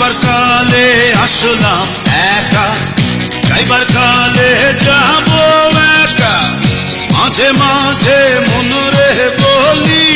আসবার কালে আসলাম একা, যাইবার কালে যাব একা। মাঝে মাঝে মনরে বলি,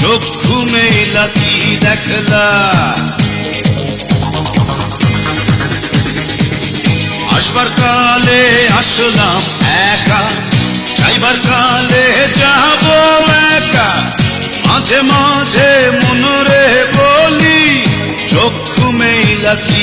চক্ষু মেলা কি দেখলা। আসবার কালে আসলাম একা, যাইবার কালে যাব একা। মাঝে মাঝে মনরে বলি, চক্ষু মেলা কি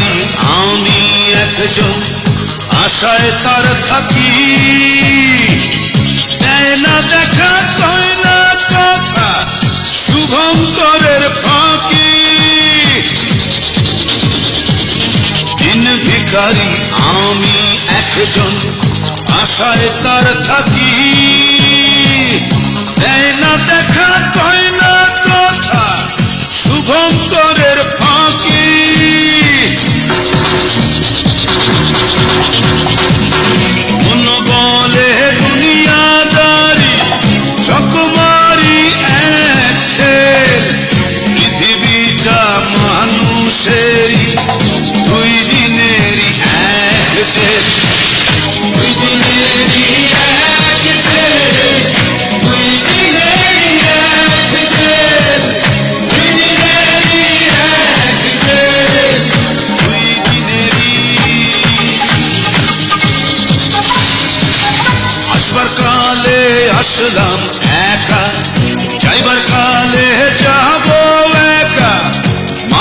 ভিখারি আমি একজন আশায় তার থাকি। দেয় না দেখা, কয় না কথা, শুভঙ্করের ফাঁকি। দিন ভিখারি, আমি একজন আশায় তার থাকি। দেয় না দেখা, কয় না কথা, শুভঙ্করের ফাঁকি।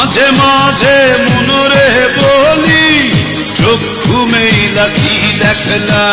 মাঝে মাঝে মনরে বলি চক্ষু মেইলা কি দেখলা?